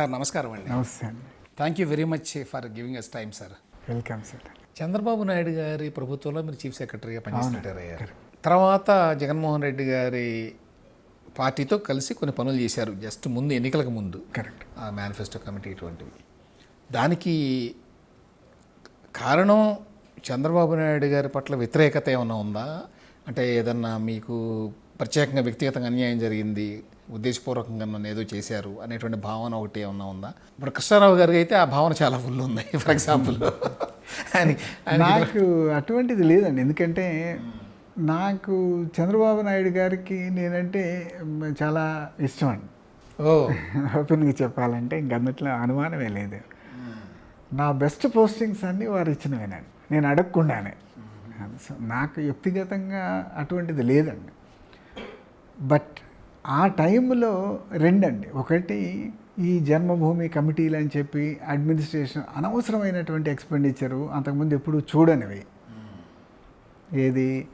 Sir నమస్కారం అండి. నమస్తే అండి. Thank you very much for giving us time sir welcome sir Chandrababu Naidu గారి ప్రభుత్వంలో మీరు చీఫ్ సెక్రటరీగా పనిచేస్తుంటారయ్యారు తర్వాత జగన్మోహన్ రెడ్డి గారి పార్టీతో కలిసి కొన్ని పనులు చేశారు జస్ట్ ముందు ఎన్నికలకు ముందు. కరెక్ట్ ఆ మేనిఫెస్టో కమిటీ ఇటువంటివి. దానికి కారణం చంద్రబాబు నాయుడు గారి పట్ల వ్యతిరేకత ఏమైనా ఉందా? అంటే ఏదన్నా మీకు ప్రత్యేకంగా వ్యక్తిగతంగా అన్యాయం జరిగింది ఉద్దేశపూర్వకంగా నన్ను ఏదో చేశారు అనేటువంటి భావన ఒకటి ఏమన్నా ఉందా? ఇప్పుడు కృష్ణారావు గారికి అయితే ఆ భావన చాలా ఫుల్ ఉంది ఫర్ ఎగ్జాంపుల్ ఆయన నాకు అటువంటిది లేదండి. ఎందుకంటే నాకు చంద్రబాబు నాయుడు గారికి నేనంటే చాలా ఇష్టం అండి ఓ. ఓపెన్గా చెప్పాలంటే ఇంక అందుట్లో అనుమానమే లేదు. నా బెస్ట్ పోస్టింగ్స్ అన్నీ వారు ఇచ్చినవేనండి. నేను అడగకుండానే. నాకు వ్యక్తిగతంగా అటువంటిది లేదండి. బట్ ఆ టైంలో రెండండి. ఒకటి ఈ జన్మభూమి కమిటీలు అని చెప్పి అడ్మినిస్ట్రేషన్ అనవసరమైనటువంటి ఎక్స్పెండిచరు అంతకుముందు ఎప్పుడు చూడనివి. ఏది?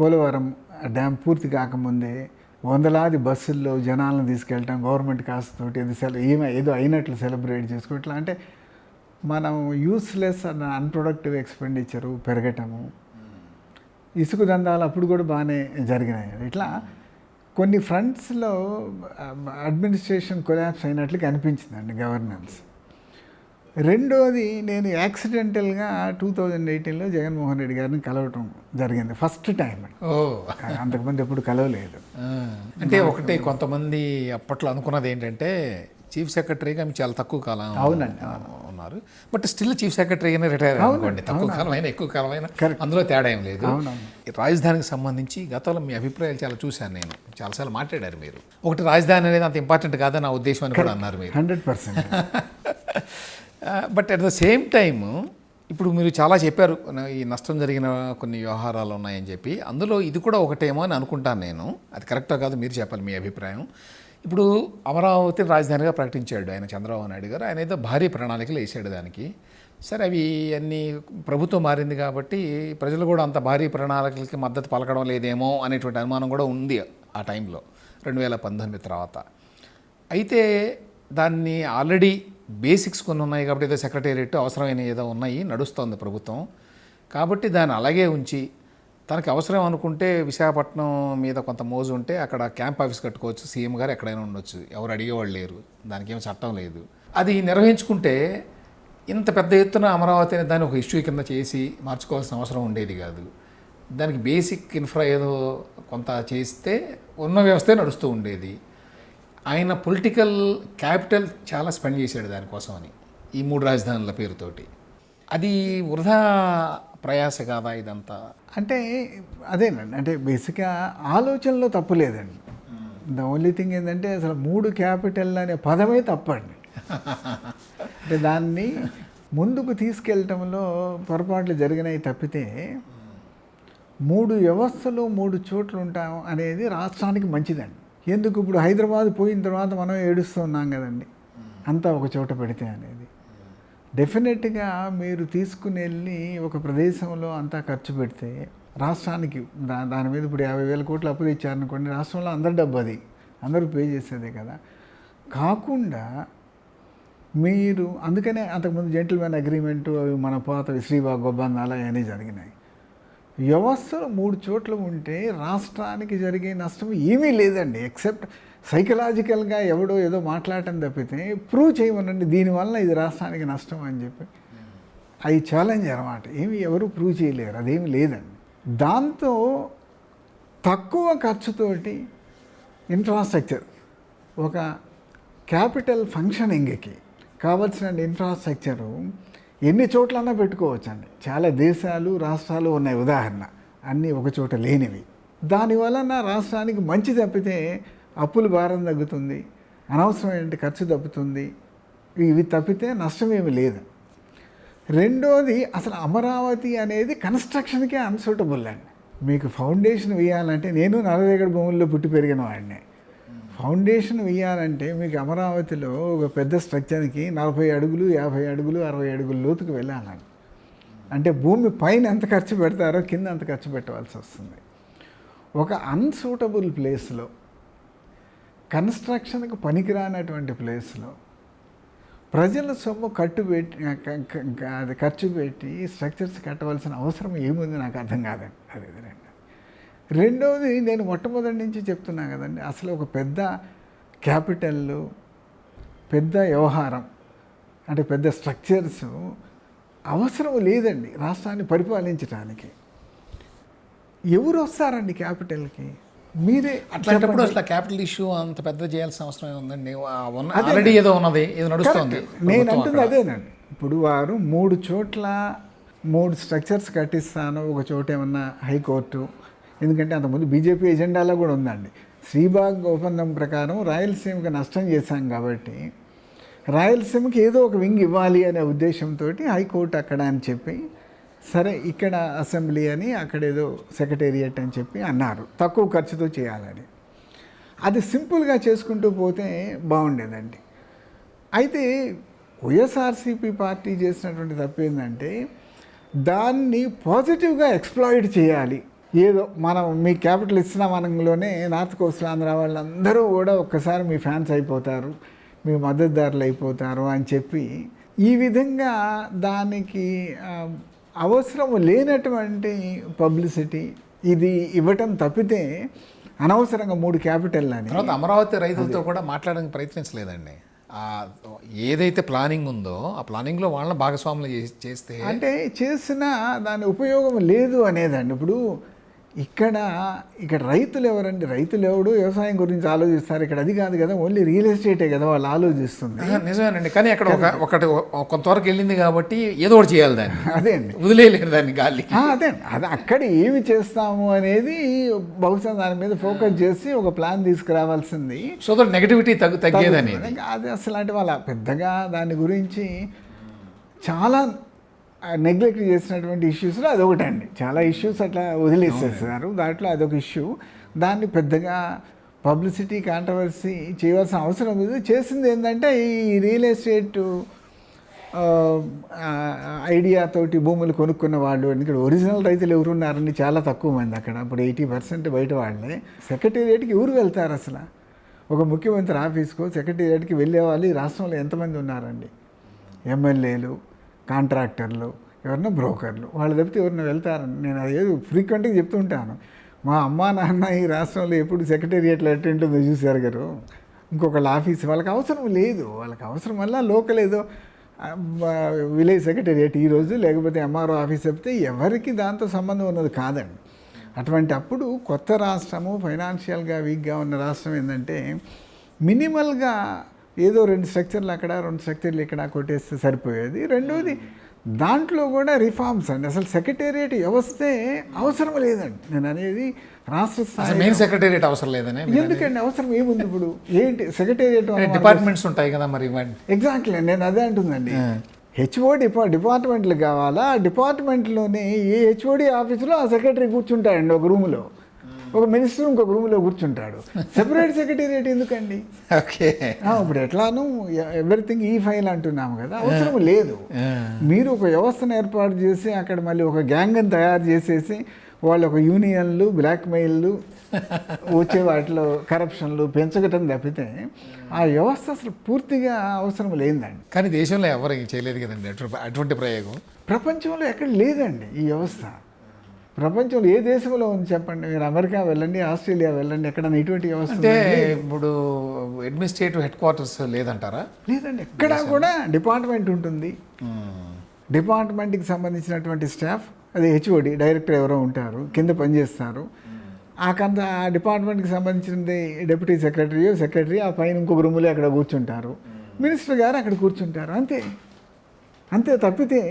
పోలవరం డ్యామ్ పూర్తి కాకముందే వందలాది బస్సుల్లో జనాలను తీసుకెళ్ళటం గవర్నమెంట్ కాస్ట్ ఏది సెల ఏమో ఏదో అయినట్లు సెలబ్రేట్ చేసుకోవట్లా ఇట్లా అంటే మనం యూస్లెస్ అన్న అన్ప్రొడక్టివ్ ఎక్స్పెండిచరు పెరగటము. ఇసుక దందాలు అప్పుడు కూడా బాగానే జరిగినాయి. ఇట్లా కొన్ని ఫ్రంట్స్లో అడ్మినిస్ట్రేషన్ కొలాప్స్ అయినట్లు కనిపించిందండి గవర్నెన్స్. రెండోది నేను యాక్సిడెంటల్గా టూ థౌజండ్ ఎయిటీన్లో జగన్మోహన్ రెడ్డి గారిని కలవటం జరిగింది ఫస్ట్ టైం ఓ. అంతకుముందు ఎప్పుడు కలవలేదు. అంటే ఒకటి కొంతమంది అప్పట్లో అనుకున్నది ఏంటంటే చీఫ్ సెక్రటరీగా మీకు చాలా తక్కువ కాలం అవునండి, ఉన్నారు. బట్ స్టిల్ చీఫ్ సెక్రటరీగానే రిటైర్ అనుకోండి. తక్కువ కాలం అయినా ఎక్కువ కాలం అయినా అందులో తేడా ఏం లేదు. రాజధానికి సంబంధించి గతంలో మీ అభిప్రాయాలు చాలా చూశాను నేను. చాలాసార్లు మాట్లాడారు మీరు. ఒకటి రాజధాని అనేది అంత ఇంపార్టెంట్ కాదని నా ఉద్దేశం అని కూడా అన్నారు మీరు. Hundred percent. But at the same time ఇప్పుడు మీరు చాలా చెప్పారు ఈ నష్టం జరిగిన కొన్ని వ్యవహారాలు ఉన్నాయని చెప్పి. అందులో ఇది కూడా ఒకటేమో అని అనుకుంటాను నేను. అది కరెక్టో కాదు మీరు చెప్పాలి మీ అభిప్రాయం. ఇప్పుడు అమరావతి రాజధానిగా ప్రకటించాడు ఆయన చంద్రబాబు నాయుడు గారు. ఆయన ఏదో భారీ ప్రణాళికలు వేసాడు దానికి. సరే అవి అన్నీ ప్రభుత్వం మారింది కాబట్టి ప్రజలు కూడా అంత భారీ ప్రణాళికలకి మద్దతు పలకడం లేదేమో అనేటువంటి అనుమానం కూడా ఉంది ఆ టైంలో రెండు వేల పంతొమ్మిది తర్వాత. అయితే దాన్ని ఆల్రెడీ బేసిక్స్ కొన్ని ఉన్నాయి కాబట్టి ఏదో సెక్రటేరియట్ అవసరమైన ఏదో ఉన్నాయి నడుస్తోంది ప్రభుత్వం. కాబట్టి దాన్ని అలాగే ఉంచి తనకి అవసరం అనుకుంటే విశాఖపట్నం మీద కొంత మోజు ఉంటే అక్కడ క్యాంప్ ఆఫీస్ కట్టుకోవచ్చు సీఎం గారు ఎక్కడైనా ఉండొచ్చు. ఎవరు అడిగేవాళ్ళు లేరు. దానికి ఏం చట్టం లేదు. అది నిర్వహించుకుంటే ఇంత పెద్ద ఎత్తున అమరావతి అనే దాన్ని ఒక ఇష్యూ కింద చేసి మార్చుకోవాల్సిన అవసరం ఉండేది కాదు. దానికి బేసిక్ ఇన్ఫ్రా ఏదో కొంత చేస్తే ఉన్న వ్యవస్థే నడుస్తూ ఉండేది. ఆయన పొలిటికల్ క్యాపిటల్ చాలా స్పెండ్ చేశాడు దానికోసం అని ఈ మూడు రాజధానుల పేరుతోటి. అది వృధా ప్రయాస కాదా ఇదంతా? అంటే అదేనండి. అంటే బేసిక్గా ఆలోచనలో తప్పు లేదండి. ద ఓన్లీ థింగ్ ఏంటంటే అసలు మూడు క్యాపిటల్ అనే పదమే తప్పండి. అంటే దాన్ని ముందుకు తీసుకెళ్ళటంలో పొరపాట్లు జరిగినాయి తప్పితే మూడు వ్యవస్థలు మూడు చోట్ల ఉంటాం అనేది రాష్ట్రానికి మంచిదండి. ఎందుకు ఇప్పుడు హైదరాబాద్ పోయిన తర్వాత మనం ఏడుస్తున్నాం కదండి. అంతా ఒక చోట పెడితే అనేది. డెఫినెట్గా మీరు తీసుకుని వెళ్ళి ఒక ప్రదేశంలో అంతా ఖర్చు పెడితే రాష్ట్రానికి దా దాని మీద ఇప్పుడు యాభై వేల కోట్లు అప్పు తెచ్చారనుకోండి రాష్ట్రంలో అందరి డబ్బు అది. అందరూ పే చేసేదే కదా. కాకుండా మీరు అందుకనే అంతకుముందు జెంటిల్మెన్ అగ్రిమెంటు అవి మన పాత శ్రీబాగ్ ఒప్పందాలు అవన్నీ జరిగినాయి. వ్యవస్థలు మూడు చోట్ల ఉంటే రాష్ట్రానికి జరిగే నష్టం ఏమీ లేదండి ఎక్సెప్ట్ సైకలాజికల్గా ఎవడో ఏదో మాట్లాడటం తప్పితే ప్రూవ్ చేయమనండి. దీనివల్ల ఇది రాష్ట్రానికి నష్టం అని చెప్పి. అవి ఛాలెంజ్ అనమాట. ఏమి ఎవరు ప్రూవ్ చేయలేరు. అదేమి లేదండి. దాంతో తక్కువ ఖర్చుతోటి ఇన్ఫ్రాస్ట్రక్చర్ ఒక క్యాపిటల్ ఫంక్షనింగ్కి కావాల్సిన ఇన్ఫ్రాస్ట్రక్చరు ఎన్ని చోట్లన్నా పెట్టుకోవచ్చండి. చాలా దేశాలు రాష్ట్రాలు ఉన్నాయి. ఉదాహరణ. అన్నీ ఒక చోట లేనివి. దానివలన రాష్ట్రానికి మంచి తప్పితే అప్పుల భారం తగ్గుతుంది. అనవసరమైన ఖర్చు తప్పుతుంది. ఇవి తప్పితే నష్టమేమి లేదు. రెండోది అసలు అమరావతి అనేది కన్స్ట్రక్షన్కే అన్సూటబుల్ అండి. మీకు ఫౌండేషన్ వేయాలంటే నేను నలభై భూముల్లో పుట్టి పెరిగిన వాడిని. ఫౌండేషన్ వేయాలంటే మీకు అమరావతిలో ఒక పెద్ద స్ట్రక్చర్కి నలభై అడుగులు యాభై అడుగులు అరవై అడుగులు లోతుకు వెళ్ళాలండి. అంటే భూమి పైన ఎంత ఖర్చు పెడతారో కింద అంత ఖర్చు పెట్టవలసి వస్తుంది. ఒక అన్సూటబుల్ ప్లేస్లో కన్స్ట్రక్షన్కి పనికిరానటువంటి ప్లేస్లో ప్రజల సొమ్ము కట్టు పెట్టి అది ఖర్చు పెట్టి స్ట్రక్చర్స్ కట్టవలసిన అవసరం ఏముంది నాకు అర్థం కాదండి. అది ఇది రెండు రెండవది నేను మొట్టమొదటి నుంచి చెప్తున్నా కదండి అసలు ఒక పెద్ద క్యాపిటల్ పెద్ద వ్యవహారం అంటే పెద్ద స్ట్రక్చర్స్ అవసరం లేదండి రాష్ట్రాన్ని పరిపాలించడానికి ఎవరు వస్తారండి క్యాపిటల్కి? మీరే అట్లాంటప్పుడు. అసలు క్యాపిటల్ ఇష్యూ అంత పెద్ద చేయాల్సిన అవసరం ఉందండి. ఆల్రెడీ ఏదో ఉన్నది ఏదో నడుస్తుంది. నేను అంటుంది అదేనండి ఇప్పుడు వారు మూడు చోట్ల మూడు స్ట్రక్చర్స్ కట్టిస్తాను ఒక చోట ఏమన్నా హైకోర్టు ఎందుకంటే అంతకుముందు బీజేపీ ఎజెండాలో కూడా ఉందండి శ్రీబాగ్ ఒప్పందం ప్రకారం రాయలసీమకి నష్టం చేశాం కాబట్టి రాయలసీమకి ఏదో ఒక వింగ్ ఇవ్వాలి అనే ఉద్దేశంతో హైకోర్టు అక్కడ అని చెప్పి సరే ఇక్కడ అసెంబ్లీ అని అక్కడ ఏదో సెక్రటేరియట్ అని చెప్పి అన్నారు. తక్కువ ఖర్చుతో చేయాలని. అది సింపుల్గా చేసుకుంటూ పోతే బాగుండేదండి. అయితే వైఎస్ఆర్సీపీ పార్టీ చేసినటువంటి తప్పు ఏంటంటే దాన్ని పాజిటివ్గా ఎక్స్ప్లాయిడ్ చేయాలి. ఏదో మనం మీ క్యాపిటల్ ఇచ్చిన మనంలోనే నార్త్ కోస్ట్ ఆంధ్ర వాళ్ళందరూ కూడా ఒక్కసారి మీ ఫ్యాన్స్ అయిపోతారు మీ మద్దతుదారులు అయిపోతారు అని చెప్పి ఈ విధంగా దానికి అవసరం లేనటువంటి పబ్లిసిటీ ఇది ఇవ్వటం తప్పితే అనవసరంగా మూడు క్యాపిటల్ అని. తర్వాత అమరావతి రైతులతో కూడా మాట్లాడడానికి ప్రయత్నించలేదండి. ఏదైతే ప్లానింగ్ ఉందో ఆ ప్లానింగ్లో వాళ్ళని భాగస్వాములు చేసి- చేస్తే అంటే చేసిన దాని ఉపయోగం లేదు అనేదండి. ఇప్పుడు ఇక్కడ ఇక్కడ రైతులు ఎవరండి? రైతులు ఎవడు వ్యవసాయం గురించి ఆలోచిస్తారు. ఇక్కడ అది కాదు కదా ఓన్లీ రియల్ ఎస్టేటే కదా వాళ్ళు ఆలోచిస్తుంది. నిజమేనండి. కానీ అక్కడ ఒక ఒకటి ఒక- కొంతవరకు వెళ్ళింది కాబట్టి ఏదో ఒకటి చేయాలి దాన్ని. అదే అండి. వదిలేయలేరు దాన్ని గాలికి ఆ, అదే అండి. అది అక్కడ ఏమి చేస్తాము అనేది బహుశా దాని మీద ఫోకస్ చేసి ఒక ప్లాన్ తీసుకురావాల్సింది. సో దట్ నెగటివిటీ తగ్గు తగ్గేదని అది అసలు అంటే వాళ్ళ పెద్దగా దాని గురించి చాలా నెగ్లెక్ట్ చేసినటువంటి ఇష్యూస్లో అదొకటండి. చాలా ఇష్యూస్ అట్లా వదిలేసేసారు. దాంట్లో అదొక ఇష్యూ దాన్ని పెద్దగా పబ్లిసిటీ కాంట్రవర్సీ చేయవలసిన అవసరం లేదు. చేసింది ఏంటంటే ఈ రియల్ ఎస్టేట్ ఐడియాతోటి భూములు కొనుక్కున్న వాళ్ళు ఇక్కడ ఒరిజినల్ రైతులు ఎవరు ఉన్నారని చాలా తక్కువ మంది అక్కడ. ఇప్పుడు ఎయిటీ పర్సెంట్ బయట వాళ్ళే. సెక్రటేరియట్కి ఎవరు వెళ్తారు అసలు? ఒక ముఖ్యమంత్రి ఆఫీస్కు సెక్రటేరియట్కి వెళ్ళే వాళ్ళు ఈ రాష్ట్రంలో ఎంతమంది ఉన్నారండి? ఎమ్మెల్యేలు కాంట్రాక్టర్లు ఎవరన్నా బ్రోకర్లు. వాళ్ళు తప్పితే ఎవరిని వెళ్తారని నేను అది ఏదో ఫ్రీక్వెంట్గా చెప్తూ ఉంటాను. మా అమ్మ నాన్న ఈ రాష్ట్రంలో ఎప్పుడు సెక్రటేరియట్లో ఎట్టుంటుందో చూశారు గారు. ఇంకొకళ్ళ ఆఫీస్ వాళ్ళకి అవసరం లేదు. వాళ్ళకి అవసరం వల్ల లోకల్ ఏదో విలేజ్ సెక్రటేరియట్ ఈరోజు లేకపోతే ఎంఆర్ఓ ఆఫీస్ చెప్తే ఎవరికి దాంతో సంబంధం ఉన్నది కాదండి. అటువంటి అప్పుడు కొత్త రాష్ట్రము ఫైనాన్షియల్గా వీక్గా ఉన్న రాష్ట్రం ఏంటంటే మినిమల్గా ఏదో రెండు స్ట్రక్చర్లు అక్కడ రెండు స్ట్రక్చర్లు ఇక్కడ కొట్టేస్తే సరిపోయేది. రెండోది దాంట్లో కూడా రిఫార్మ్స్ అండి. అసలు సెక్రటేరియట్ వ్యవస్థే అవసరం లేదండి. నేను అనేది రాష్ట్ర స్థాయి మెయిన్ సెక్రటేరియట్ అవసరం లేదని ఎందుకండి అవసరం? ఏముంది ఇప్పుడు? ఏంటి సెక్రటేరియట్ డిపార్ట్మెంట్స్ ఉంటాయి కదా మరి ఎగ్జాక్ట్లీ నేను అదే అంటుందండి. హెచ్ఓ డిపా డిపార్ట్మెంట్లు కావాలా? ఆ డిపార్ట్మెంట్లోనే ఏ హెచ్ఓడి ఆఫీసులో ఆ సెక్రటరీ కూర్చుంటాడండి ఒక రూమ్లో. ఒక మినిస్టర్ ఇంకొక రూమ్లో కూర్చుంటాడు. సెపరేట్ సెక్రటేరియట్ ఎందుకండి? ఓకే. ఇప్పుడు ఎట్లాను ఎవ్రీథింగ్ ఈ ఫైల్ అంటున్నాము కదా. అవసరం లేదు. మీరు ఒక వ్యవస్థను ఏర్పాటు చేసి అక్కడ మళ్ళీ ఒక గ్యాంగ్ని తయారు చేసేసి వాళ్ళు ఒక యూనియన్లు బ్లాక్మెయిల్లు వచ్చే వాటిలో కరప్షన్లు పెంచగటం తప్పితే ఆ వ్యవస్థ అసలు పూర్తిగా అవసరం లేదండి. కానీ దేశంలో ఎవరు చేయలేదు కదండి అటు- అటువంటి ప్రయోగం? ప్రపంచంలో ఎక్కడ లేదండి ఈ వ్యవస్థ. ప్రపంచంలో ఏ దేశంలో ఉంది చెప్పండి? మీరు అమెరికా వెళ్ళండి ఆస్ట్రేలియా వెళ్ళండి ఎక్కడైనా ఇటువంటి వ్యవస్థ అంటే? ఇప్పుడు అడ్మినిస్ట్రేటివ్ హెడ్ క్వార్టర్స్ లేదంటారా? లేదండి ఎక్కడా కూడా డిపార్ట్మెంట్ ఉంటుంది. డిపార్ట్మెంట్కి సంబంధించినటువంటి స్టాఫ్ అది హెచ్ఓడి డైరెక్టర్ ఎవరో ఉంటారు కింద పనిచేస్తారు. ఆ కంత ఆ డిపార్ట్మెంట్కి సంబంధించింది డిప్యూటీ సెక్రటరీ సెక్రటరీ ఆ పైన ఇంకొక రూములో అక్కడ కూర్చుంటారు. మినిస్టర్ గారు అక్కడ కూర్చుంటారు అంతే. అంతే తప్పితే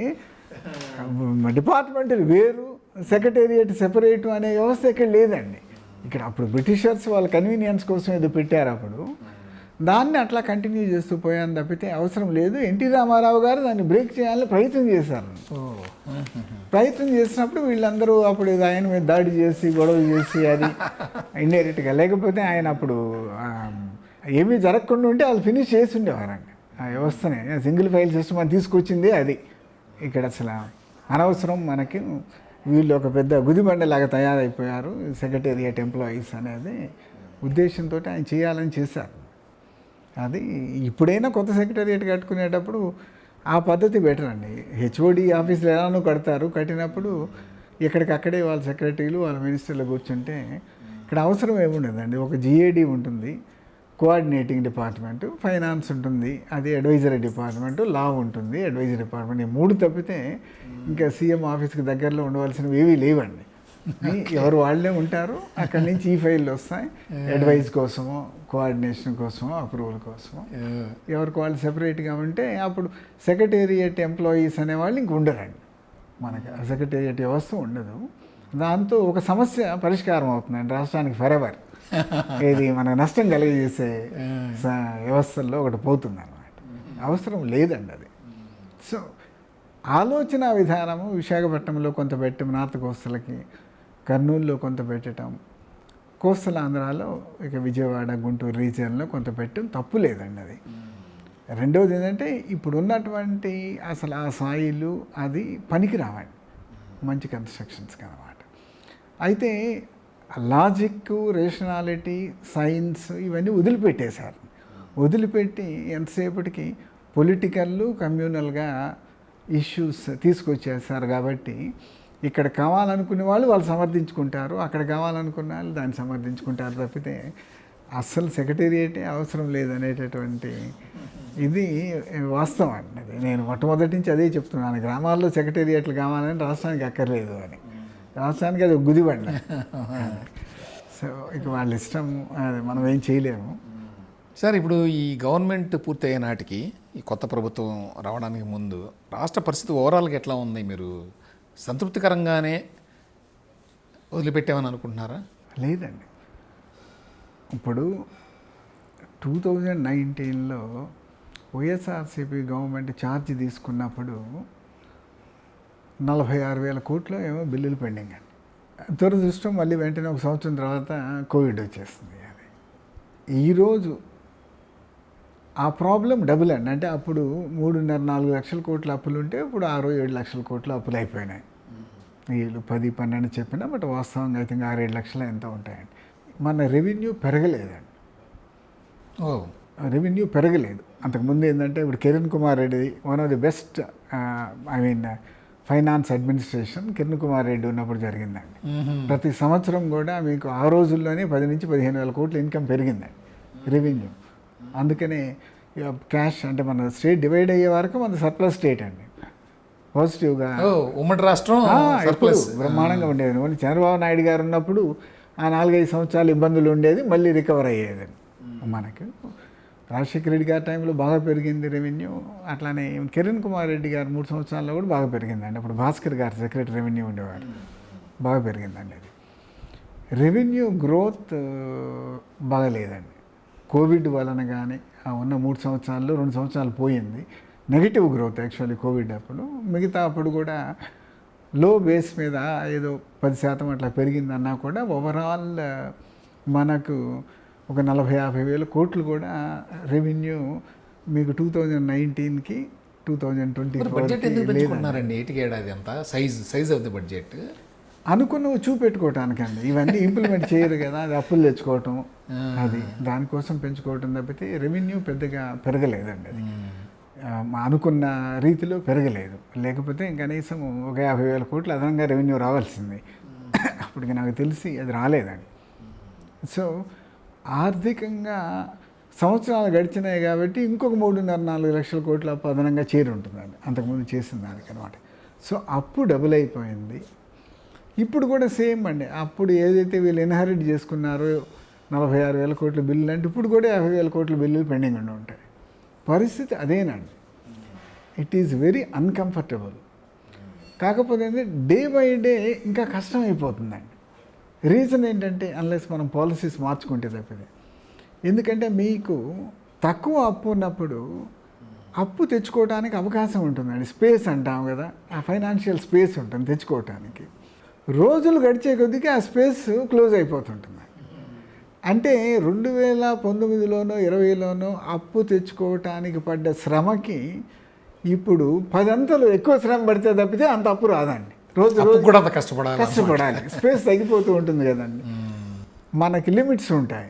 డిపార్ట్మెంట్ వేరు సెక్రటేరియట్ సెపరేటు అనే వ్యవస్థ ఇక్కడ లేదండి. ఇక్కడ అప్పుడు బ్రిటిషర్స్ వాళ్ళ కన్వీనియన్స్ కోసం ఏదో పెట్టారు అప్పుడు. దాన్ని అట్లా కంటిన్యూ చేస్తూ పోయాను తప్పితే అవసరం లేదు. ఎన్టీ రామారావు గారు దాన్ని బ్రేక్ చేయాలని ప్రయత్నం చేశారు. ప్రయత్నం చేసినప్పుడు వీళ్ళందరూ అప్పుడు ఏదో ఆయన మీద దాడి చేసి గొడవ చేసి అది ఇండైరెక్ట్గా. లేకపోతే ఆయన అప్పుడు ఏమీ జరగకుండా ఉంటే వాళ్ళు ఫినిష్ చేసి ఉండేవారండి. ఆ వ్యవస్థనే సింగిల్ ఫైల్ సిస్టమ్ అని తీసుకొచ్చింది అది. ఇక్కడ అసలు అనవసరం మనకి. వీళ్ళు ఒక పెద్ద గుదిబండలాగా తయారైపోయారు. సెక్రటేరియట్ ఎంప్లాయీస్ అనేది ఉద్దేశంతో ఆయన చేయాలని చేశారు. అది ఇప్పుడైనా కొత్త సెక్రటేరియట్ కట్టుకునేటప్పుడు ఆ పద్ధతి బెటర్ అండి. హెచ్ఓడి ఆఫీసులు ఎలానో కడతారు. కట్టినప్పుడు ఎక్కడికక్కడే వాళ్ళ సెక్రటరీలు వాళ్ళ మినిస్టర్లు కూర్చుంటే ఇక్కడ అవసరం ఏముండదండి. ఒక జిఏడి ఉంటుంది. కోఆర్డినేటింగ్ డిపార్ట్మెంట్ ఫైనాన్స్ ఉంటుంది అది అడ్వైజరీ డిపార్ట్మెంట్ లా ఉంటుంది అడ్వైజరీ డిపార్ట్మెంట్. ఈ మూడు తప్పితే ఇంకా సీఎం ఆఫీస్కి దగ్గరలో ఉండవలసినవి ఏవీ లేవండి. ఎవరు వాళ్ళే ఉంటారు అక్కడి నుంచి ఈ ఫైళ్ళు వస్తాయి. అడ్వైజ్ కోసమో కోఆర్డినేషన్ కోసమో అప్రూవల్ కోసమో. ఎవరికి వాళ్ళు సెపరేట్గా ఉంటే అప్పుడు సెక్రటేరియట్ ఎంప్లాయీస్ అనేవాళ్ళు ఇంక ఉండరండి. మనకి సెక్రటేరియట్ వ్యవస్థ ఉండదు. దాంతో ఒక సమస్య పరిష్కారం అవుతుందండి రాష్ట్రానికి ఫరెవర్ ఇది మనకు నష్టం కలిగజేసే వ్యవస్థల్లో ఒకటి పోతుంది అనమాట అవసరం లేదండి అది. సో ఆలోచన విధానము విశాఖపట్నంలో కొంత పెట్టడం నార్త్ కోస్తలకి కర్నూలులో కొంత పెట్టడం కోస్తల ఆంధ్రాలో ఇక విజయవాడ గుంటూరు రీజియన్లో కొంత పెట్టడం తప్పు లేదండి అది. రెండవది ఏంటంటే ఇప్పుడు ఉన్నటువంటి అసలు ఆ సాయిలు అది పనికి రావండి మంచి కన్స్ట్రక్షన్స్కి అనమాట అయితే లాజిక్ రేషనాలిటీ సైన్స్ ఇవన్నీ వదిలిపెట్టేశారు. వదిలిపెట్టి ఎంతసేపటికి పొలిటికల్ కమ్యూనల్గా ఇష్యూస్ తీసుకొచ్చేసారు కాబట్టి ఇక్కడ కావాలనుకునే వాళ్ళు వాళ్ళు సమర్థించుకుంటారు అక్కడ కావాలనుకున్న వాళ్ళు దాన్ని సమర్థించుకుంటారు తప్పితే అస్సలు సెక్రటేరియటే అవసరం లేదనేటటువంటి ఇది వాస్తవం అండి. నేను మొట్టమొదటి నుంచి అదే చెప్తున్నాను గ్రామాల్లో సెక్రటేరియట్లు కావాలని రాష్ట్రానికి అక్కర్లేదు అని. రాష్ట్రానికి అది ఒక గుదిబండ. సో ఇక వాళ్ళ ఇష్టం అది మనం ఏం చేయలేము. సార్ ఇప్పుడు ఈ గవర్నమెంట్ పూర్తి అయ్యే నాటికి ఈ కొత్త ప్రభుత్వం రావడానికి ముందు రాష్ట్ర పరిస్థితి ఓవరాల్గా ఎట్లా ఉంది? మీరు సంతృప్తికరంగానే వదిలిపెట్టామని అనుకుంటున్నారా? లేదండి. ఇప్పుడు టూ థౌజండ్ నైన్టీన్లో వైఎస్ఆర్సీపీ గవర్నమెంట్ ఛార్జ్ తీసుకున్నప్పుడు నలభై ఆరు వేల కోట్లు ఏమో బిల్లులు పెండింగ్ అండి. దురదృష్టం మళ్ళీ వెంటనే ఒక సంవత్సరం తర్వాత కోవిడ్ వచ్చేస్తుంది అది. ఈరోజు ఆ ప్రాబ్లం డబుల్ అండి. అంటే అప్పుడు మూడున్నర నాలుగు లక్షల కోట్ల అప్పులు ఉంటే ఇప్పుడు ఆరు ఏడు లక్షల కోట్ల అప్పులు అయిపోయినాయి. వీళ్ళు పది పన్నెండు చెప్పినా బట్ వాస్తవంగా అయితే ఇంకా ఆరేడు లక్షలు ఎంత ఉంటాయండి. మన రెవెన్యూ పెరగలేదండి. ఓ. రెవెన్యూ పెరగలేదు. అంతకుముందు ఏంటంటే ఇప్పుడు Kiran Kumar Reddy one of the best I mean finance administration Kiran Kumar Reddy ఉన్నప్పుడు జరిగిందండి. ప్రతి సంవత్సరం కూడా మీకు ఆ రోజుల్లోనే పది నుంచి పదిహేను వేల కోట్ల ఇన్కమ్ పెరిగిందండి. రెవెన్యూ. అందుకనే క్యాష్ అంటే మన స్టేట్ డివైడ్ అయ్యే వరకు మన సర్ప్లస్ స్టేట్ అండి. పాజిటివ్గా ఉమ్మడి రాష్ట్రం బ్రహ్మాండంగా ఉండేది. ఓన్లీ చంద్రబాబు నాయుడు గారు ఉన్నప్పుడు ఆ నాలుగైదు సంవత్సరాలు ఇబ్బందులు ఉండేది మళ్ళీ రికవర్ అయ్యేది మనకు. రాజశేఖర రెడ్డి గారి టైంలో బాగా పెరిగింది రెవెన్యూ. అట్లానే కిరణ్ కుమార్ రెడ్డి గారు మూడు సంవత్సరాల్లో కూడా బాగా పెరిగిందండి. అప్పుడు భాస్కర్ గారు సెక్రటరీ రెవెన్యూ ఉండేవాడు బాగా పెరిగిందండి అది. Revenue growth బాగలేదండి. కోవిడ్ వలన కానీ ఆ ఉన్న మూడు సంవత్సరాల్లో రెండు సంవత్సరాలు పోయింది. నెగిటివ్ గ్రోత్ యాక్చువల్లీ కోవిడ్ అప్పుడు. మిగతా అప్పుడు కూడా లో బేస్ మీద ఏదో పది శాతం అట్లా పెరిగిందన్నా కూడా ఓవరాల్ మనకు ఒక నలభై యాభై వేల కోట్లు కూడా రెవెన్యూ మీకు టూ థౌజండ్ నైన్టీన్కి టూ థౌజండ్ ట్వంటీ బడ్జెట్ ఎందుకు పెంచుకుంటున్నారండి ఏటికి ఏడాది అంతా? Size size of the budget? అనుకున్నవి చూపెట్టుకోవటానికండి. ఇవన్నీ ఇంప్లిమెంట్ చేయరు కదా అది అప్పులు తెచ్చుకోవటం అది. దానికోసం పెంచుకోవటం తప్పితే రెవెన్యూ పెద్దగా పెరగలేదండి అది. అనుకున్న రీతిలో పెరగలేదు. లేకపోతే కనీసం ఒక యాభై వేల కోట్లు అదనంగా రెవెన్యూ రావాల్సింది. అప్పటికి నాకు తెలిసి అది రాలేదండి. సో ఆర్థికంగా సంవత్సరాలు గడిచినాయి కాబట్టి ఇంకొక మూడున్నర నాలుగు లక్షల కోట్ల పదనంగా అదనంగా చేరి ఉంటుందండి అంతకుముందు చేసిన దానికనమాట సో అప్పు డబుల్ అయిపోయింది. ఇప్పుడు కూడా సేమ్ అండి. అప్పుడు ఏదైతే వీళ్ళు ఇన్హెరిట్ చేసుకున్నారో నలభై ఆరు వేల కోట్ల బిల్లులు అంటే ఇప్పుడు కూడా యాభై వేల కోట్ల బిల్లులు పెండింగ్ ఉండి ఉంటాయి. పరిస్థితి అదేనండి. ఇట్ ఈజ్ వెరీ అన్కంఫర్టబుల్ కాకపోతే డే బై డే ఇంకా కష్టం అయిపోతుందండి రీజన్ ఏంటంటే అన్లెస్ మనం పాలసీస్ మార్చుకుంటే తప్పితే ఎందుకంటే మీకు తక్కువ అప్పు ఉన్నప్పుడు అప్పు తెచ్చుకోవడానికి అవకాశం ఉంటుందండి స్పేస్ అంటాం కదా ఆ ఫైనాన్షియల్ స్పేస్ ఉంటుంది తెచ్చుకోవటానికి. రోజులు గడిచే కొద్దిగా ఆ స్పేస్ క్లోజ్ అయిపోతుంటుంది. అంటే రెండు వేల పంతొమ్మిదిలోనో ఇరవైలోనో అప్పు తెచ్చుకోవటానికి పడ్డ శ్రమకి ఇప్పుడు పదంతలు ఎక్కువ శ్రమ పడితే తప్పితే అంత అప్పు రాదండి. రోజు రోజు కూడా కష్టపడాలి కష్టపడాలి. స్పేస్ తగ్గిపోతూ ఉంటుంది కదండి. మనకి లిమిట్స్ ఉంటాయి.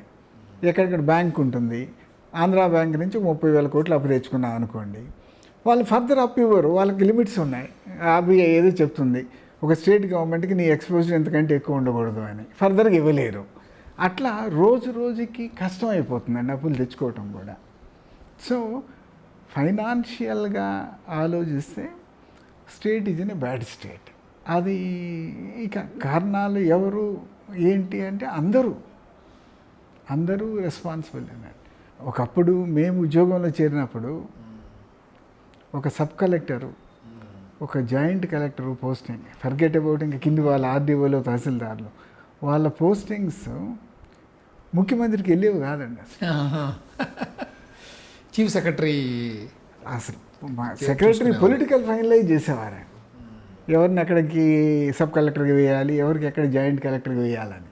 ఎక్కడెక్కడ బ్యాంక్ ఉంటుంది. ఆంధ్రా బ్యాంక్ నుంచి ముప్పై వేల కోట్లు అప్పు తెచ్చుకున్నాం అనుకోండి. వాళ్ళు ఫర్దర్ అప్పు ఇవ్వరు. వాళ్ళకి లిమిట్స్ ఉన్నాయి. ఆర్బీఐ ఏదో చెప్తుంది. ఒక స్టేట్ గవర్నమెంట్కి నీ ఎక్స్పోజర్ ఎంతకంటే ఎక్కువ ఉండకూడదు అని. ఫర్దర్గా ఇవ్వలేరు. అట్లా రోజు రోజుకి కష్టం అయిపోతుందండి అప్పులు తెచ్చుకోవటం కూడా. సో ఫైనాన్షియల్గా ఆలోచిస్తే state is in a bad state. అది ఇక కారణాలు ఎవరు ఏంటి అంటే అందరూ అందరూ రెస్పాన్సిబుల్ అన్నట్టు ఒకప్పుడు మేము ఉద్యోగంలో చేరినప్పుడు ఒక సబ్ కలెక్టరు ఒక joint collector posting forget about ఇంకా కింది వాళ్ళ ఆర్డీఓలో తహసీల్దార్లు. వాళ్ళ పోస్టింగ్స్ ముఖ్యమంత్రికి వెళ్ళేవి కాదండి అసలు. చీఫ్ సెక్రటరీ అసలు సెక్రటరీ పొలిటికల్ ఫైనలైజ్ చేసేవారు ఎవరిని ఎక్కడికి సబ్ కలెక్టర్కి వేయాలి ఎవరికి ఎక్కడ జాయింట్ కలెక్టర్కి వేయాలని.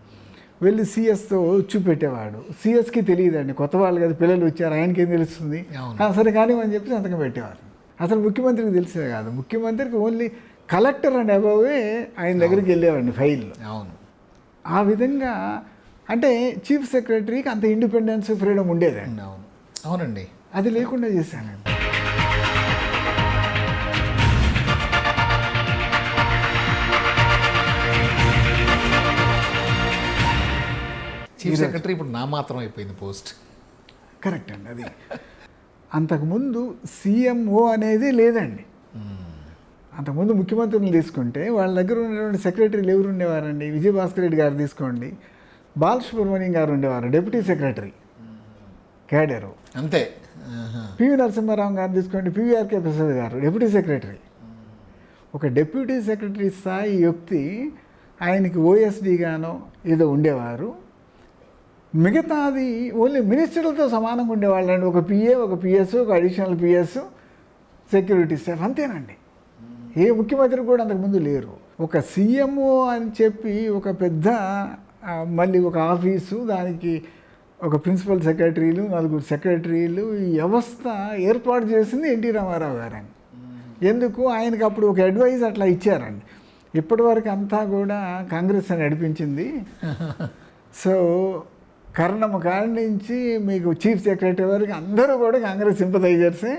వెళ్ళి సిఎస్తో చూపెట్టేవాడు సిఎస్కి తెలియదండి కొత్త వాళ్ళు కదా పిల్లలు వచ్చారు ఆయనకి ఏం తెలుస్తుంది? అవును. "ఆ, సరే కానీ అని చెప్పి సంతకం పెట్టేవారు. అసలు ముఖ్యమంత్రికి తెలిసేది కాదు. ముఖ్యమంత్రికి ఓన్లీ కలెక్టర్ అండ్ అబవే ఆయన దగ్గరికి వెళ్ళేవాడిని ఫైల్ అవును. ఆ విధంగా అంటే చీఫ్ సెక్రటరీకి అంత ఇండిపెండెన్స్ ఫ్రీడమ్ ఉండేదండి. అవును. అవునండి. అది లేకుండా చేశాను చీఫ్ సెక్రటరీ ఇప్పుడు నా మాత్రం అయిపోయింది పోస్ట్. కరెక్ట్ అండి అది. అంతకుముందు సీఎంఓ అనేది లేదండి. అంతకుముందు ముఖ్యమంత్రులను తీసుకుంటే వాళ్ళ దగ్గర ఉన్నటువంటి సెక్రటరీలు ఎవరు ఉండేవారండి? విజయభాస్కర్ రెడ్డి గారు తీసుకోండి. బాలసుబ్రహ్మణ్యం గారు ఉండేవారు డిప్యూటీ సెక్రటరీ. క్యాడరు. అంతే. పివి నరసింహారావు గారిని తీసుకోండి పివిఆర్కే ప్రసాద్ గారు డిప్యూటీ సెక్రటరీ. ఒక డిప్యూటీ సెక్రటరీ స్థాయి వ్యక్తి ఆయనకి ఓఎస్డి గానో ఏదో ఉండేవారు. మిగతాది ఓన్లీ మినిస్టర్లతో సమానంగా ఉండేవాళ్ళండి. ఒక పిఏ ఒక పిఎస్ ఒక అడిషనల్ పిఎస్ సెక్యూరిటీ స్టాఫ్ అంతేనండి. ఏ ముఖ్యమంత్రి కూడా అంతకుముందు లేరు. ఒక సీఎంఓ అని చెప్పి ఒక పెద్ద మళ్ళీ ఒక ఆఫీసు దానికి ఒక ప్రిన్సిపల్ సెక్రటరీలు నలుగురు సెక్రటరీలు ఈ వ్యవస్థ ఏర్పాటు చేసింది ఎన్టీ రామారావు గారండి. ఎందుకు? ఆయనకి అప్పుడు ఒక అడ్వైజ్ అట్లా ఇచ్చారండి. ఇప్పటివరకు అంతా కూడా కాంగ్రెస్ అని నడిపించింది. సో కర్ణము కాడి నుంచి మీకు చీఫ్ సెక్రటరీ వరకు అందరూ కూడా కాంగ్రెస్ సింపథైజర్సే.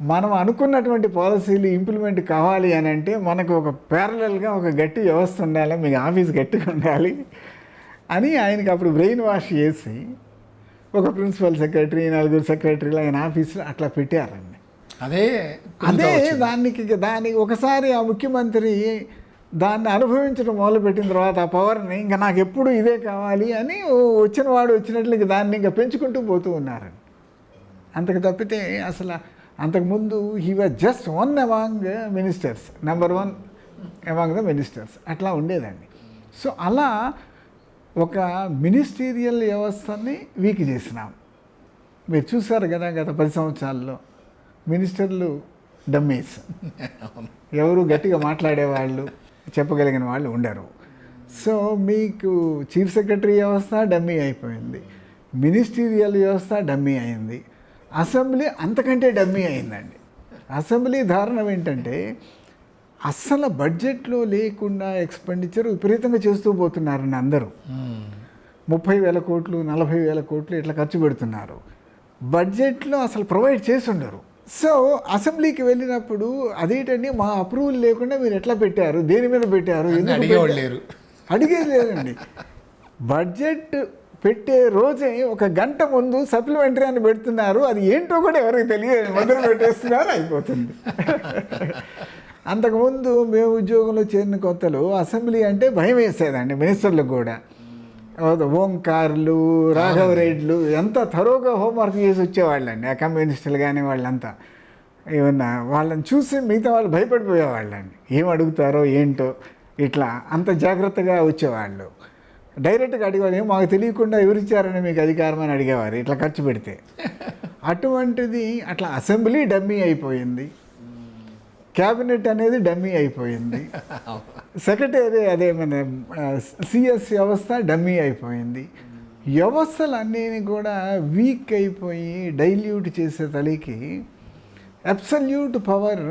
మనం అనుకున్నటువంటి పాలసీలు ఇంప్లిమెంట్ కావాలి అని అంటే మనకు ఒక ప్యారలల్గా ఒక గట్టి వ్యవస్థ ఉండాలి మీకు ఆఫీస్ గట్టిగా ఉండాలి అని ఆయనకి అప్పుడు బ్రెయిన్ వాష్ చేసి ఒక ప్రిన్సిపల్ సెక్రటరీ నలుగురు సెక్రటరీలు ఆయన ఆఫీసులో అట్లా పెట్టారండి. అదే అదే దానికి దానికి ఒకసారి ఆ ముఖ్యమంత్రి దాన్ని అనుభవించడం మొదలుపెట్టిన తర్వాత ఆ పవర్ని ఇంకా నాకు ఎప్పుడు ఇదే కావాలి అని వచ్చిన వాడు వచ్చినట్లు ఇంక దాన్ని ఇంకా పెంచుకుంటూ పోతూ ఉన్నారండి అంతకు తప్పితే అసలు అంతకుముందు he was just one among ministers number one among the ministers అట్లా ఉండేదండి. సో అలా ఒక మినిస్టీరియల్ వ్యవస్థని వీక్ చేసినాం. మీరు చూసారు కదా గత పది సంవత్సరాల్లో మినిస్టర్లు డమ్మీస్. ఎవరు గట్టిగా మాట్లాడేవాళ్ళు? చెప్పగలిగిన వాళ్ళు ఉండరు. సో మీకు చీఫ్ సెక్రటరీ వ్యవస్థ డమ్మీ అయిపోయింది. మినిస్టీరియల్ వ్యవస్థ డమ్మీ అయింది. అసెంబ్లీ అంతకంటే డమ్మీ అయిందండి. అసెంబ్లీ దారుణం ఏంటంటే అస్సలు బడ్జెట్లో లేకుండా ఎక్స్పెండిచర్ విపరీతంగా చేస్తూ పోతున్నారండి అందరూ. ముప్పై వేల కోట్లు నలభై వేల కోట్లు ఇట్లా ఖర్చు పెడుతున్నారు. బడ్జెట్లో అసలు ప్రొవైడ్ చేసి ఉండరు. సో అసెంబ్లీకి వెళ్ళినప్పుడు అదేంటండి మా అప్రూవల్ లేకుండా మీరు ఎట్లా పెట్టారు? దేని మీద పెట్టారు? అడిగేవాళ్ళు అడిగేది లేదండి. బడ్జెట్ పెట్టే రోజే ఒక గంట ముందు సప్లిమెంటరీ అని పెడుతున్నారు. అది ఏంటో కూడా ఎవరికి తెలియదు. మొదలు పెట్టేస్తున్నారు అయిపోతుంది. అంతకుముందు మేము ఉద్యోగంలో చేరిన కొత్తలో అసెంబ్లీ అంటే భయం వేసేదండి మినిస్టర్లకు కూడా. ఓంకార్లు రాఘవరెడ్లు ఎంత తరోగా హోంవర్క్ చేసి వచ్చేవాళ్ళండి ఆ కమ్యూనిస్టులు కానీ వాళ్ళంతా ఏమన్నా వాళ్ళని చూసి మిగతా వాళ్ళు భయపడిపోయేవాళ్ళండి ఏం అడుగుతారో ఏంటో ఇట్లా అంత జాగ్రత్తగా వచ్చేవాళ్ళు డైరెక్ట్గా అడిగేవారు "ఏం మాకు తెలియకుండా ఎవరిచ్చారని మీకు అధికారం అని అడిగేవారు ఇట్లా ఖర్చు పెడితే అటువంటిది అట్లా అసెంబ్లీ డమ్మీ అయిపోయింది క్యాబినెట్ అనేది డమ్మీ అయిపోయింది. సెక్రటరీ అదే మన సిఎస్ వ్యవస్థ డమ్మీ అయిపోయింది. వ్యవస్థలన్నీ కూడా వీక్ అయిపోయి డైల్యూట్ చేసే తలికి అబ్సల్యూట్ పవర్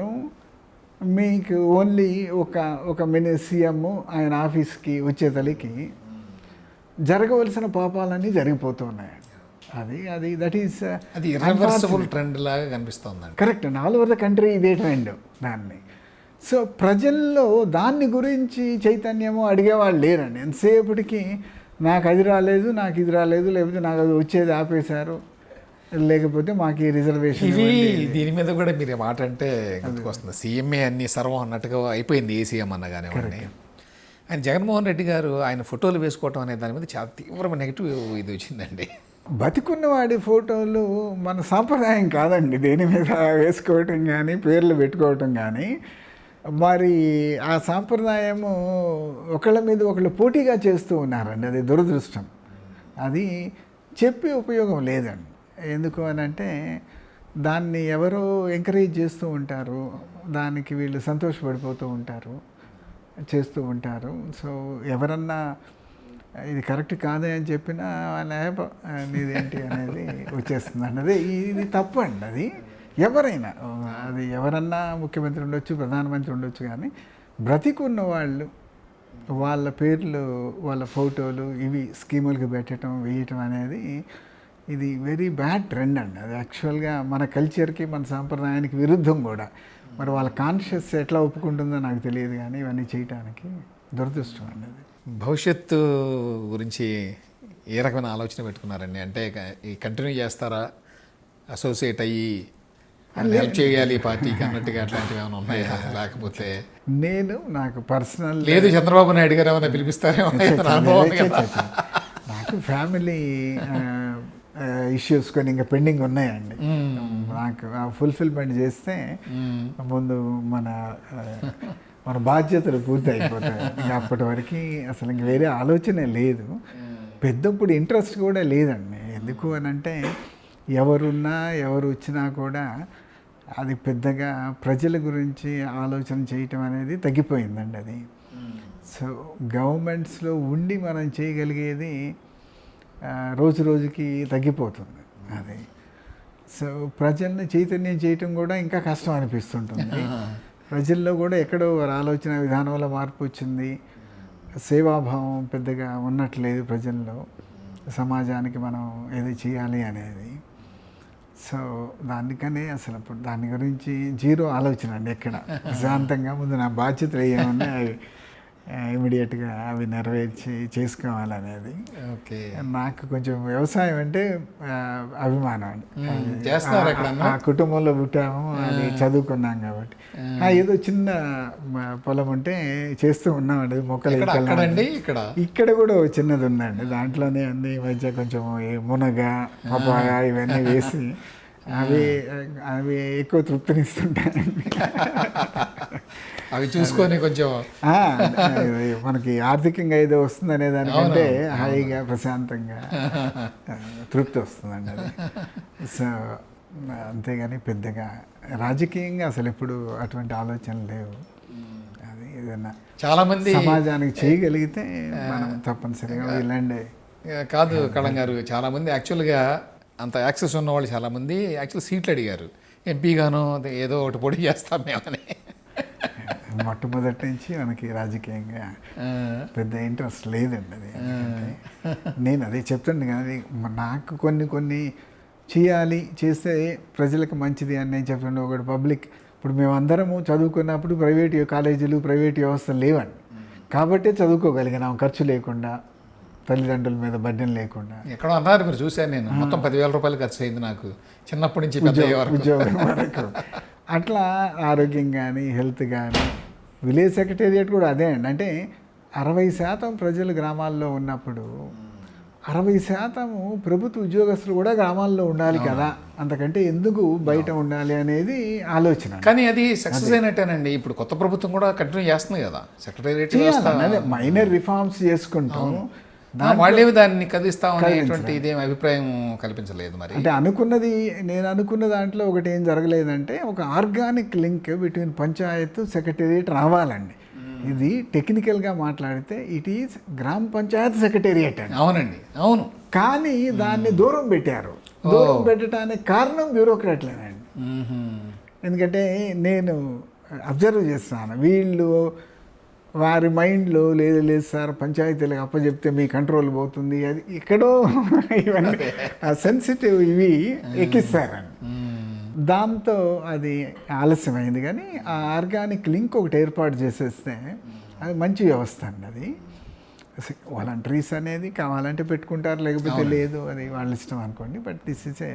మీకు ఓన్లీ ఒక ఒక మిని సీఎం ఆయన ఆఫీస్కి వచ్చే తలికి జరగవలసిన పాపాలన్నీ జరిగిపోతూ ఉన్నాయి అది అది దట్ ఈస్ అది ఇర్రివర్సిబుల్ ట్రెండ్ లాగా కనిపిస్తోందండి. కరెక్ట్ అండి ఆల్ ఓవర్ ద కంట్రీ ఇదే ట్రెండ్ దాన్ని. సో ప్రజల్లో దాన్ని గురించి చైతన్యము అడిగేవాళ్ళు లేరండి. ఎంతసేపటికి నాకు అది రాలేదు నాకు ఇది రాలేదు లేకపోతే నాకు అది వచ్చేది ఆపేశారు లేకపోతే మాకు ఈ రిజర్వేషన్ ఇవి దీని మీద కూడా మీరు మాట అంటే గుర్తుకొస్తుంది. సీఎంఏ అన్ని సర్వం అన్నట్టుగా అయిపోయింది ఏ సీఎం అన్న కానివ్వండి. ఆయన జగన్మోహన్ రెడ్డి గారు ఆయన ఫోటోలు వేసుకోవటం అనే దాని మీద చాలా తీవ్రమైన నెగిటివ్ ఇది వచ్చిందండి. బతికున్న వాడి ఫోటోలు మన సాంప్రదాయం కాదండి. దేని మీద వేసుకోవటం కానీ పేర్లు పెట్టుకోవటం కానీ మరి ఆ సాంప్రదాయము ఒకళ్ళ మీద ఒకళ్ళు పోటీగా చేస్తూ ఉన్నారండి. అది దురదృష్టం. అది చెప్పి ఉపయోగం లేదండి. ఎందుకు అని అంటే దాన్ని ఎవరో ఎంకరేజ్ చేస్తూ ఉంటారు. దానికి వీళ్ళు సంతోషపడిపోతూ ఉంటారు చేస్తూ ఉంటారు. సో ఎవరన్నా ఇది కరెక్ట్ కాదే అని చెప్పినా లేప నీదేంటి అనేది వచ్చేస్తుంది అన్నది. ఇది తప్పు అండి అది. ఎవరైనా అది ఎవరన్నా ముఖ్యమంత్రి ఉండొచ్చు ప్రధానమంత్రి ఉండొచ్చు కానీ బ్రతికున్న వాళ్ళు వాళ్ళ పేర్లు వాళ్ళ ఫోటోలు ఇవి స్కీములకు పెట్టడం వేయటం అనేది ఇది వెరీ బ్యాడ్ ట్రెండ్ అండి. అది యాక్చువల్గా మన కల్చర్కి మన సాంప్రదాయానికి విరుద్ధం కూడా. మరి వాళ్ళ కాన్షియస్ ఎట్లా ఒప్పుకుంటుందో నాకు తెలియదు కానీ ఇవన్నీ చేయటానికి దురదృష్టం అండి అది. భవిష్యత్తు గురించి ఏ రకమైన ఆలోచన పెట్టుకున్నారండి? అంటే ఈ కంటిన్యూ చేస్తారా? అసోసియేట్ అయ్యి హెల్ప్ చేయాలి పార్టీకి అన్నట్టుగా అట్లాంటివి ఏమైనా ఉన్నాయా? లేకపోతే నేను నాకు పర్సనల్ లేదు చంద్రబాబు నాయుడు గారు ఏమైనా పిలిపిస్తారేమో. నాకు ఫ్యామిలీ ఇష్యూస్ కొన్ని ఇంకా పెండింగ్ ఉన్నాయండి. నాకు ఫుల్ఫిల్మెంట్ చేస్తే ముందు మన మన బాధ్యతలు పూర్తి అయిపోతాయి అప్పటి వరకు అసలు ఇంక వేరే ఆలోచనే లేదు. పెద్దప్పుడు ఇంట్రెస్ట్ కూడా లేదండి. ఎందుకు అని అంటే ఎవరున్నా ఎవరు వచ్చినా కూడా అది పెద్దగా ప్రజల గురించి ఆలోచన చేయటం అనేది తగ్గిపోయిందండి అది. సో గవర్నమెంట్స్లో ఉండి మనం చేయగలిగేది రోజు రోజుకి తగ్గిపోతుంది అది. సో ప్రజల్ని చైతన్యం చేయటం కూడా ఇంకా కష్టం అనిపిస్తుంటుంది. ప్రజల్లో కూడా ఎక్కడో వారి ఆలోచన విధానంలో మార్పు వచ్చింది. సేవాభావం పెద్దగా ఉన్నట్లేదు ప్రజల్లో. సమాజానికి మనం ఏది చేయాలి అనేది. సో దానికనే అసలు ఇప్పుడు దాని గురించి జీరో ఆలోచన అండి ఎక్కడ. ప్రశాంతంగా ముందు నా బాధ్యతలు ఏమన్నా ఇమీడియట్గా అవి నెరవేర్చి చేసుకోవాలనేది. ఓకే. నాకు కొంచెం వ్యవసాయం అంటే అభిమానం అండి? ఆ కుటుంబంలో పుట్టాము అది చదువుకున్నాం కాబట్టి. ఆ, ఏదో చిన్న పొలం ఉంటే చేస్తూ ఉన్నామండి మొక్కలు ఇక్కడ? ఇక్కడ కూడా చిన్నది ఉందండి. దాంట్లోనే అన్ని ఈ మధ్య కొంచెం మునగ పపాయ ఇవన్నీ వేసి అవి అవి ఎక్కువ తృప్తినిస్తుంటాయండి అవి చూసుకొని కొంచెం మనకి ఆర్థికంగా ఏదో వస్తుంది అనే దానికంటే హాయిగా ప్రశాంతంగా తృప్తి వస్తుందండి అది. సో అంతేగాని పెద్దగా రాజకీయంగా అసలు ఎప్పుడు అటువంటి ఆలోచనలు లేవు. అది ఏదైనా చాలా మంది సమాజానికి చేయగలిగితే మనం తప్పనిసరిగా ఇలాంటి కాదు కళం గారు చాలా మంది యాక్చువల్గా అంత యాక్సెస్ ఉన్న వాళ్ళు చాలా మంది యాక్చువల్ సీట్లు అడిగారు. ఎంపీగాను ఏదో ఒకటి పొడి చేస్తాం మేమని. మొట్టమొదటి నుంచి మనకి రాజకీయంగా పెద్ద ఇంట్రెస్ట్ లేదండి అది. నేను అదే చెప్తాను కానీ నాకు కొన్ని కొన్ని చేయాలి చేస్తే ప్రజలకు మంచిది అని నేను చెప్తుండే ఒకటి పబ్లిక్. ఇప్పుడు మేమందరము చదువుకున్నప్పుడు ప్రైవేట్ కాలేజీలు ప్రైవేట్ వ్యవస్థలు లేవండి. కాబట్టే చదువుకోగలిగినాం ఖర్చు లేకుండా. తల్లిదండ్రుల మీద బడ్డెన్ లేకుండా. ఎక్కడో అన్నారు మీరు చూశాను నేను. మొత్తం పదివేల రూపాయలు ఖర్చు అయింది నాకు. చిన్నప్పటి నుంచి పెద్ద ఉద్యోగం వరకు. అట్లా ఆరోగ్యం కానీ హెల్త్ కానీ విలేజ్ సెక్రటేరియట్ కూడా అదే అండి. అంటే అరవై శాతం ప్రజలు గ్రామాల్లో ఉన్నప్పుడు అరవై శాతము ప్రభుత్వ ఉద్యోగస్తులు కూడా గ్రామాల్లో ఉండాలి కదా. అంతకంటే ఎందుకు బయట ఉండాలి అనేది ఆలోచన కానీ అది సక్సెస్ అయినట్టేనండి. ఇప్పుడు కొత్త ప్రభుత్వం కూడా కంటిన్యూ చేస్తుంది కదా. అదే మైనర్ రిఫార్మ్స్ చేసుకుంటాం వాళ్ళేమి దాన్ని కదిస్తాం అనేటువంటి ఇదేం అభిప్రాయం కల్పించలేదు మరి. అంటే అనుకున్నది నేను అనుకున్న దాంట్లో ఒకటి ఏం జరగలేదంటే ఒక organic link between panchayat secretariat రావాలండి. ఇది టెక్నికల్గా మాట్లాడితే ఇట్ ఈస్ గ్రామ పంచాయత్ సెక్రటేరియట్ అండి. అవునండి అవును. కానీ దాన్ని దూరం పెట్టారు. దూరం పెట్టడానికి కారణం బ్యూరోక్రాట్లేనండి. ఎందుకంటే నేను అబ్జర్వ్ చేస్తాను వీళ్ళు వారి మైండ్లో లేదు లేదు సార్ పంచాయతీలకు అప్పచెప్తే మీ కంట్రోల్ పోతుంది. అది ఎక్కడో ఇవన్నీ ఆ సెన్సిటివ్ ఇవి ఎక్కిస్తారండి దాంతో అది ఆలస్యమైంది. కానీ ఆ ఆర్గానిక్ లింక్ ఒకటి ఏర్పాటు చేసేస్తే అది మంచి వ్యవస్థ అండి అది. వాలంటరీస్ అనేది కావాలంటే పెట్టుకుంటారు లేకపోతే లేదు అది వాళ్ళ ఇష్టం అనుకోండి. But this is a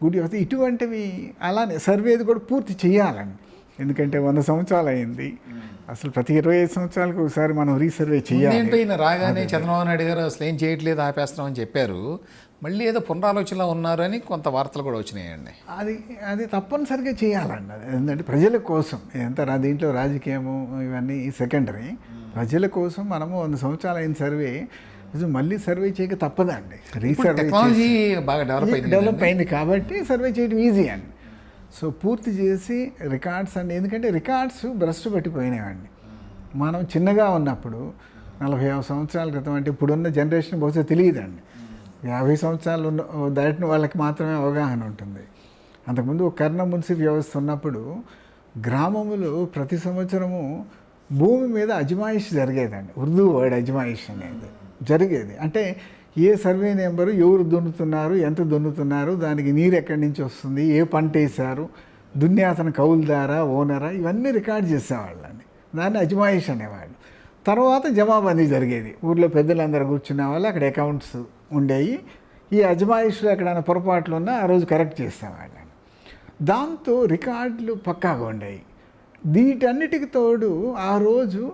good వ్యవస్థ. ఇటువంటివి అలానే సర్వేది కూడా పూర్తి చేయాలండి. ఎందుకంటే వంద సంవత్సరాలు అయింది. అసలు ప్రతి ఇరవై ఐదు సంవత్సరాలకు ఒకసారి మనం రీసర్వే చేయాలి. రాగానే చంద్రబాబు నాయుడు గారు అసలు ఏం చేయట్లేదు ఆపేస్తున్నామని చెప్పారు. మళ్ళీ ఏదో పునరాలోచనలో ఉన్నారని కొంత వార్తలు కూడా వచ్చినాయండి. అది అది తప్పనిసరిగా చేయాలండి అది. ఎందుకంటే ప్రజల కోసం ఎంత దీంట్లో రాజకీయము ఇవన్నీ సెకండరీ ప్రజల కోసం మనము వంద సంవత్సరాలు అయిన సర్వే మళ్ళీ సర్వే చేయక తప్పదండి. రీసర్వే టెక్నాలజీ బాగా డెవలప్ అయింది డెవలప్ అయింది కాబట్టి సర్వే చేయడం ఈజీ అండి. సో పూర్తి చేసి రికార్డ్స్ అండి ఎందుకంటే రికార్డ్స్ భ్రష్టు పట్టిపోయినాయండి. మనం చిన్నగా ఉన్నప్పుడు నలభై యాభై సంవత్సరాల క్రితం అంటే ఇప్పుడున్న జనరేషన్ బహుశా తెలియదండి. యాభై సంవత్సరాలు ఉన్న దాటిన వాళ్ళకి మాత్రమే అవగాహన ఉంటుంది. అంతకుముందు కర్ణ మున్సిపల్ వ్యవస్థ ఉన్నప్పుడు గ్రామములు ప్రతి సంవత్సరము భూమి మీద అజమాయిష్ జరిగేదండి. ఉర్దూ వర్డ్ అజమాయిష్ అనేది జరిగేది. అంటే ఏ సర్వే నెంబరు ఎవరు దున్నుతున్నారు ఎంత దున్నుతున్నారు దానికి నీరు ఎక్కడి నుంచి వస్తుంది ఏ పంట వేశారు దున్ని అతను కౌలుదారా ఓనరా ఇవన్నీ రికార్డ్ చేసేవాళ్ళని. దాన్ని అజమాయిష్ అనేవాళ్ళు. తర్వాత జమాబందీ జరిగేది. ఊర్లో పెద్దలందరూ కూర్చునే వాళ్ళు అక్కడ అకౌంట్స్ ఉండేవి ఈ అజమాయిష్లో ఎక్కడైనా పొరపాట్లు ఉన్నా ఆ రోజు కరెక్ట్ చేసేవాళ్ళని. దాంతో రికార్డులు పక్కాగా ఉండేవి వీటన్నిటికి తోడు ఆ రోజు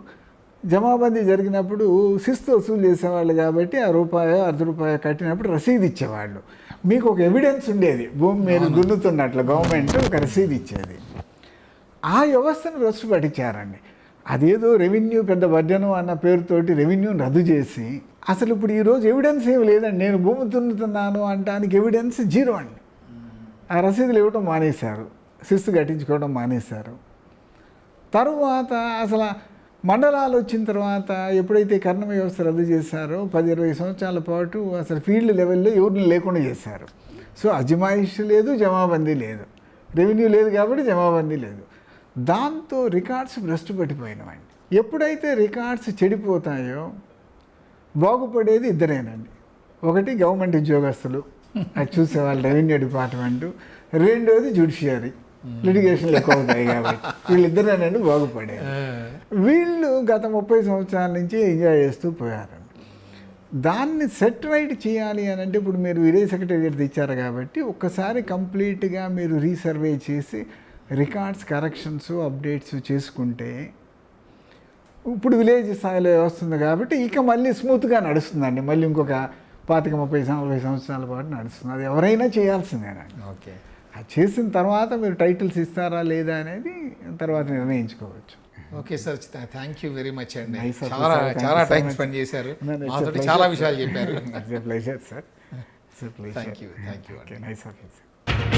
జమాబందీ జరిగినప్పుడు శిస్తు వసూలు చేసేవాళ్ళు కాబట్టి ఆ రూపాయో అర్ధ రూపాయో కట్టినప్పుడు రసీదు ఇచ్చేవాళ్ళు. మీకు ఒక ఎవిడెన్స్ ఉండేది. భూమి మీరు దున్నుతున్నట్లు గవర్నమెంట్ ఒక రసీదు ఇచ్చేది. ఆ వ్యవస్థను రస్తు పట్టించారండి అదేదో రెవెన్యూ పెద్ద బడ్జను అన్న పేరుతోటి రెవెన్యూని రద్దు చేసి అసలు ఇప్పుడు ఈరోజు ఎవిడెన్స్ ఏమి లేదండి. నేను భూమి దున్నుతున్నాను అంటానికి ఎవిడెన్స్ జీరో అండి. ఆ రసీదులు ఇవ్వటం మానేశారు. శిస్తు కట్టించుకోవడం మానేశారు. తరువాత అసలు మండలాలు వచ్చిన తర్వాత ఎప్పుడైతే కర్ణ వ్యవస్థ రద్దు చేశారో పది ఇరవై సంవత్సరాల పాటు అసలు ఫీల్డ్ లెవెల్లో ఎవరిని లేకుండా చేశారు. సో అజమాయిషి లేదు జమాబందీ లేదు. రెవెన్యూ లేదు కాబట్టి జమాబందీ లేదు. దాంతో రికార్డ్స్ భ్రష్టు పట్టిపోయినవండి ఎప్పుడైతే రికార్డ్స్ చెడిపోతాయో బాగుపడేది ఇద్దరేనండి. ఒకటి గవర్నమెంట్ ఉద్యోగస్తులు అది చూసేవాళ్ళు రెవెన్యూ డిపార్ట్మెంటు. రెండోది జుడిషియరీ. లిటిగేషన్లు ఎక్కువ అవుతాయి కాబట్టి వీళ్ళిద్దరేనండి బాగుపడేది వీళ్ళు గత ముప్పై సంవత్సరాల నుంచి ఎంజాయ్ చేస్తూ పోయారండి దాన్ని సెట్ రైట్ చేయాలి అని అంటే ఇప్పుడు మీరు విలేజ్ సెక్రటేరియట్ ఇచ్చారు కాబట్టి ఒక్కసారి కంప్లీట్గా మీరు రీసర్వే చేసి రికార్డ్స్ కరెక్షన్స్ అప్డేట్స్ చేసుకుంటే ఇప్పుడు విలేజ్ స్థాయిలో వస్తుంది కాబట్టి ఇక మళ్ళీ స్మూత్గా నడుస్తుందండి. మళ్ళీ ఇంకొక పాతిక ముప్పై నలభై సంవత్సరాల పాటు నడుస్తుంది. అది ఎవరైనా చేయాల్సిందేనండి. ఓకే. చేసిన తర్వాత మీరు టైటిల్స్ ఇస్తారా లేదా అనేది తర్వాత నిర్ణయించుకోవచ్చు. Okay sir thank you very much అండి. చాలా చాలా టైం స్పెండ్ చేశారు చాలా విషయాలు చెప్పారు. Pleasure sir thank you thank you nice okay sir